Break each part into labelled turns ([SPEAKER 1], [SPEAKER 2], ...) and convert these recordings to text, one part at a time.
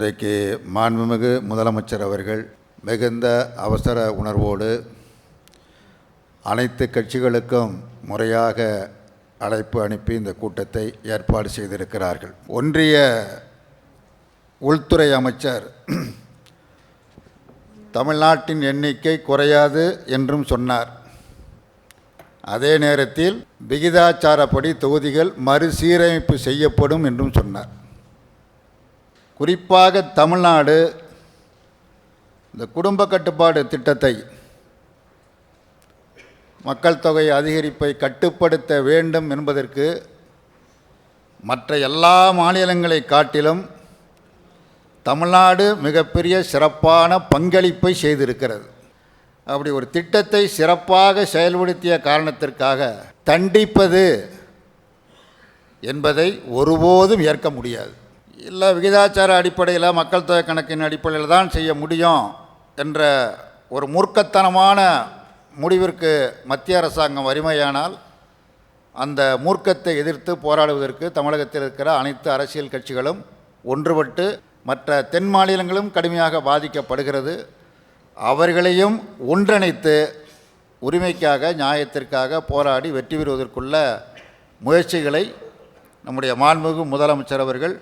[SPEAKER 1] இன்றைக்கு மாண்புமிகு முதலமைச்சர் அவர்கள் மிகுந்த அவசர உணர்வோடு அனைத்து கட்சிகளுக்கும் முறையாக அழைப்பு அனுப்பி இந்த கூட்டத்தை ஏற்பாடு செய்திருக்கிறார்கள். ஒன்றிய உள்துறை அமைச்சர் தமிழ்நாட்டின் எண்ணிக்கை குறையாது என்றும் சொன்னார். அதே நேரத்தில் விகிதாச்சாரப்படி தொகுதிகள் மறுசீரமைப்பு செய்யப்படும் என்றும் சொன்னார். குறிப்பாக தமிழ்நாடு இந்த குடும்ப கட்டுப்பாடு திட்டத்தை மக்கள் தொகை அதிகரிப்பை கட்டுப்படுத்த வேண்டும் என்பதற்கு மற்ற எல்லா மாநிலங்களை காட்டிலும் தமிழ்நாடு மிகப்பெரிய சிறப்பான பங்களிப்பை செய்திருக்கிறது. அப்படி ஒரு திட்டத்தை சிறப்பாக செயல்படுத்திய காரணத்திற்காக தண்டிப்பது என்பதை ஒருபோதும் ஏற்க முடியாது. இல்லை விகிதாச்சார அடிப்படையில் மக்கள் தொகை கணக்கின் அடிப்படையில் தான் செய்ய முடியும் என்ற ஒரு மூர்க்கத்தனமான முடிவிற்கு மத்திய அரசாங்கம் வறுமையானால் அந்த மூர்க்கத்தை எதிர்த்து போராடுவதற்கு தமிழகத்தில் இருக்கிற அனைத்து அரசியல் கட்சிகளும் ஒன்றுபட்டு மற்ற தென் மாநிலங்களும் கடுமையாக பாதிக்கப்படுகிறது. அவர்களையும் ஒன்றிணைத்து உரிமைக்காக நியாயத்திற்காக போராடி வெற்றி பெறுவதற்குள்ள முயற்சிகளை நம்முடைய மாண்புமிகு முதலமைச்சர் அவர்கள்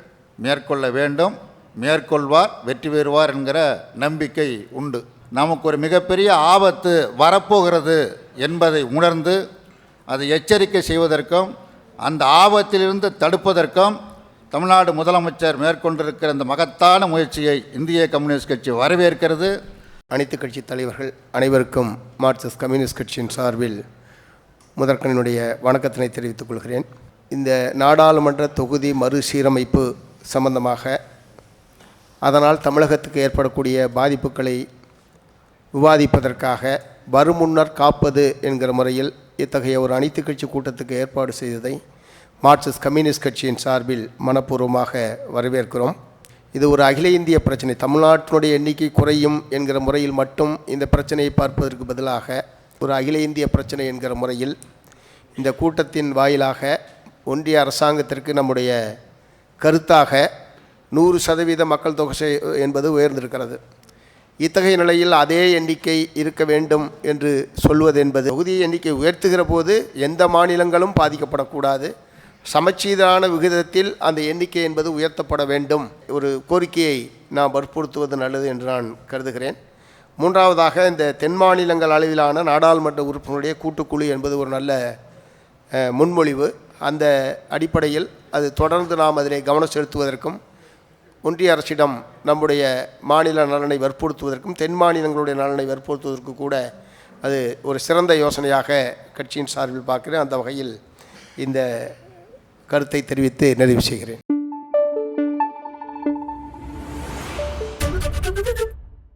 [SPEAKER 1] மேற்கொள்ள வேண்டும் மேற்கொள்வார் வெற்றி பெறுவார் என்கிற நம்பிக்கை உண்டு. நமக்கு ஒரு மிகப்பெரிய ஆபத்து வரப்போகிறது என்பதை உணர்ந்து அதை எச்சரிக்கை செய்வதற்கும் அந்த ஆபத்திலிருந்து தடுப்பதற்கும் தமிழ்நாடு முதலமைச்சர் மேற்கொண்டிருக்கிற இந்த மகத்தான முயற்சியை இந்திய கம்யூனிஸ்ட் கட்சி வரவேற்கிறது.
[SPEAKER 2] அனைத்து கட்சி தலைவர்கள் அனைவருக்கும் மார்க்சிஸ்ட் கம்யூனிஸ்ட் கட்சியின் சார்பில் முதற்கனினுடைய வணக்கத்தினை தெரிவித்துக் கொள்கிறேன். இந்த நாடாளுமன்ற தொகுதி மறுசீரமைப்பு சம்பந்தமாக. அதனால் தமிழகத்துக்கு ஏற்படக்கூடிய பாதிப்புகளை விவாதிப்பதற்காக வருமுன்னர் காப்பது என்கிற முறையில் இத்தகைய ஒரு அனைத்து கட்சி கூட்டத்துக்கு ஏற்பாடு செய்ததை மார்க்சிஸ்ட் கம்யூனிஸ்ட் கட்சியின் சார்பில் மனப்பூர்வமாக வரவேற்கிறோம். இது ஒரு அகில இந்திய பிரச்சனை. தமிழ்நாட்டினுடைய எண்ணிக்கை குறையும் என்கிற முறையில் மட்டும் இந்த பிரச்சனையை பார்ப்பதற்கு பதிலாக ஒரு அகில இந்திய பிரச்சனை என்கிற முறையில் இந்த கூட்டத்தின் வாயிலாக ஒன்றிய அரசாங்கத்திற்கு நம்முடைய கருத்தாக நூறு சதவீத மக்கள் தொகை செ- என்பது உயர்ந்திருக்கிறது. இத்தகைய நிலையில் அதே எண்ணிக்கை இருக்க வேண்டும் என்று சொல்வது என்பது தொகுதி எண்ணிக்கை உயர்த்துகிற போது எந்த மாநிலங்களும் பாதிக்கப்படக்கூடாது. சமச்சீரான விகிதத்தில் அந்த எண்ணிக்கை என்பது உயர்த்தப்பட வேண்டும். ஒரு கோரிக்கையை நான் வற்புறுத்துவது நல்லது என்று நான் கருதுகிறேன். மூன்றாவதாக இந்த தென் மாநிலங்கள் அளவிலான நாடாளுமன்ற உறுப்பினருடைய கூட்டுக்குழு என்பது ஒரு நல்ல முன்மொழிவு. அந்த அடிப்படையில் அது தொடர்ந்து நாம் அதிலே கவனம் செலுத்துவதற்கும் ஒன்றிய அரசிடம் நம்முடைய மாநில நலனை வற்புறுத்துவதற்கும் தென் மாநிலங்களுடைய நலனை வற்புறுத்துவதற்கு கூட அது ஒரு சிறந்த யோசனையாக கட்சியின் சார்பில் பார்க்கிறேன். அந்த வகையில் இந்த கருத்தை தெரிவித்து நிறைவு செய்கிறேன்.